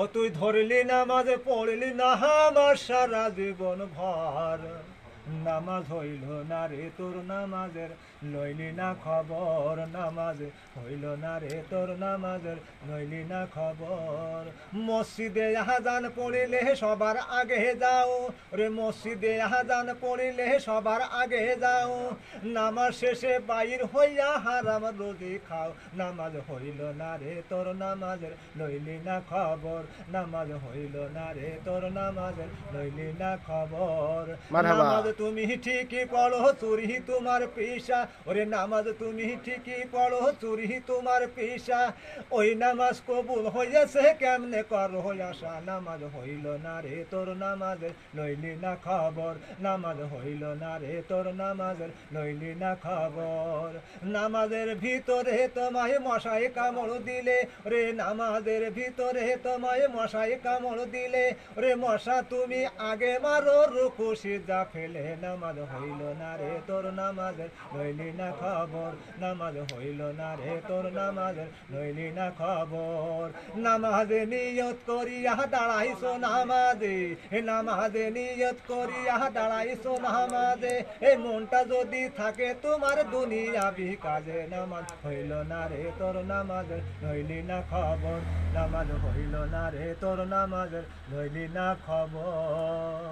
ও তুই ধরলি না মাঝে পড়লি না আমার সারা জীবন ভর। নামাজ হইল না রে তোর নামাজের লইলি না খবর নামাজে। হইল না রে তোর নামাজের লইলি না খবর। মসজিদে আহাজান পড়িলে সবার আগে যাও রে মসজিদে আহাজান পড়িলে সবার আগে যাও। নামাজ শেষে বাইর হইয়া হারাম রোজি খাও। নামাজ হইল না রে তোর নামাজের লইলি না খবর। নামাজ হইল না রে তোর নামাজের লইলি না খবর। নামাজ তুমি ঠিকই পড়ো, চুরি তোমার পেশা। ওরে নামাজ তুমি ঠিকই পড়ো, চুরি তোমার পেশা। ওই নামাজ কবুল হইয়াছে কেমনে কর? হইয়াসা নামাজ হইল না রে তোর নামাজের লইলি না খবর। নামাজ হইল না রে তোর নামাজের লইলি না খবর। নামাজের ভিতরে তোমায় মশাই কামড় দিলে, রে নামাজের ভিতরে তোমায় মশাই কামড় দিলে, রে মশা তুমি আগে মারো, রুকু সিজা ফেলে নামাজ হইল না রে তোর নামাজের লইলি না খবর। নামাজ হইল না রে তোর নামাজের লইলি না খবর। নামাজে নিয়ত করিয়া দাঁড়াইছো নামাজে, হে নামাজে নিয়ত করিয়া দাঁড়াইছো নামাজে এই মনটা যদি থাকে তোমার দুনিয়া কাজে। নামাজ হইল না রে তোর নামাজের লইলি না খবর। নামাজ হইল না রে তোর নামাজের লইলি না খবর।